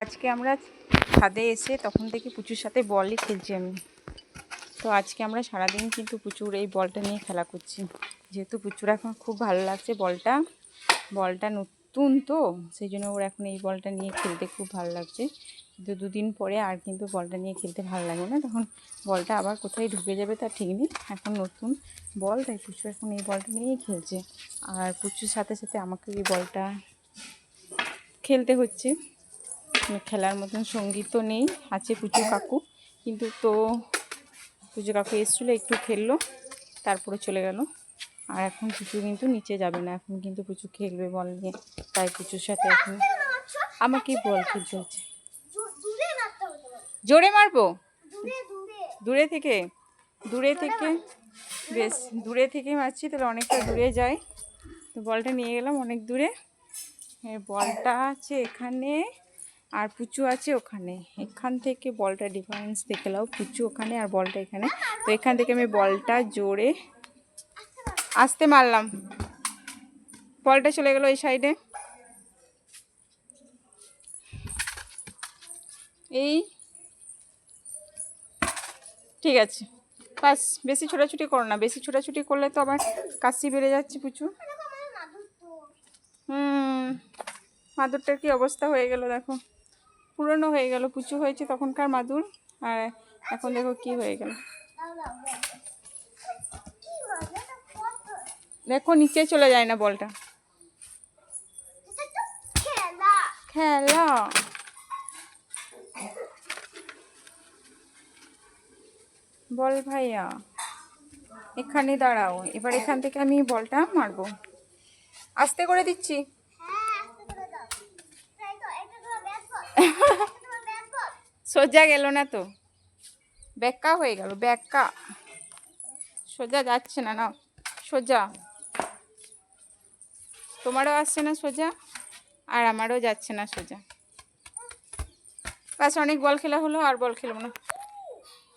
আজকে আমরা ছাদে এসে তখন থেকে পুচুর সাথে বলই খেলছি আমি। তো আজকে আমরা সারাদিন কিন্তু পুচুর এই বলটা নিয়ে খেলা করছি। যেহেতু পুচুর এখন খুব ভালো লাগছে বলটা বলটা নতুন তো, সেই জন্য ওর এখন এই বলটা নিয়ে খেলতে খুব ভালো লাগছে। কিন্তু দুদিন পরে আর কিন্তু বলটা নিয়ে খেলতে ভালো লাগবে না, তখন বলটা আবার কোথায় ঢুকে যাবে তার ঠিক নেই, এখন নতুন বল, তাই পুচু এখন এই বলটা নিয়েই খেলছে। আর পুচুর সাথে সাথে আমাকে এই বলটা খেলতে হচ্ছে। খেলার মতন সঙ্গী তো নেই, আছে পুচু কাকু। কিন্তু তো পুজো কাকু এসেছিল, একটু খেললো, তারপরে চলে গেল। আর এখন পুচু কিন্তু নিচে যাবে না, এখন কিন্তু পুচু খেলবে বল নিয়ে। তাই পুচুর সাথে এখন আমাকেই বল হবে তোমার জোরে মারবো? দূরে থেকে দূরে থেকে, বেশ, দূরে থেকে মারছি, তাহলে অনেকটা দূরে যায়। তো বলটা নিয়ে গেলাম অনেক দূরে। বলটা আছে এখানে। আর পুচু আছে ওখানে। এখান থেকে বলটা ডিফারেন্স দেখে নাও। পুচু ওখানে আর বলটা এখানে। তো এখান থেকে আমি বলটা জোরে আসতে মারলাম। বলটা চলে গেল এই সাইডে এই। ঠিক আছে। বাস, বেশি ছোটাছুটি করো না। বেশি ছোটাছুটি করলে তো আবার কাশি বেড়ে যাচ্ছে পুচু। হুম। মাদুরটার কি অবস্থা হয়ে গেল দেখো। পুরনো হয়ে গেল পুচু হয়েছে তখনকার মাদুর। আর এখন দেখো কি হয়ে গেল। দেখো নিচে চলে যায় না বলটা। খেলা। বল ভাইয়া, এখানে দাঁড়াও। এবার এখান থেকে আমি বলটা মারবো। আস্তে করে দিচ্ছি হ্যাঁ আস্তে করে দাও এই তো এটা তোমার ব্যাট বল এটা তোমার ব্যাট বল সোজা গেল না তো। ব্যাকা হয়ে গেল ব্যাক্কা সোজা যাচ্ছে না না সোজা। তোমারও আসছে না সোজা, আর আমারও যাচ্ছে না সোজা। বাস অনেক বল খেলা হলো, আর বল খেলব না।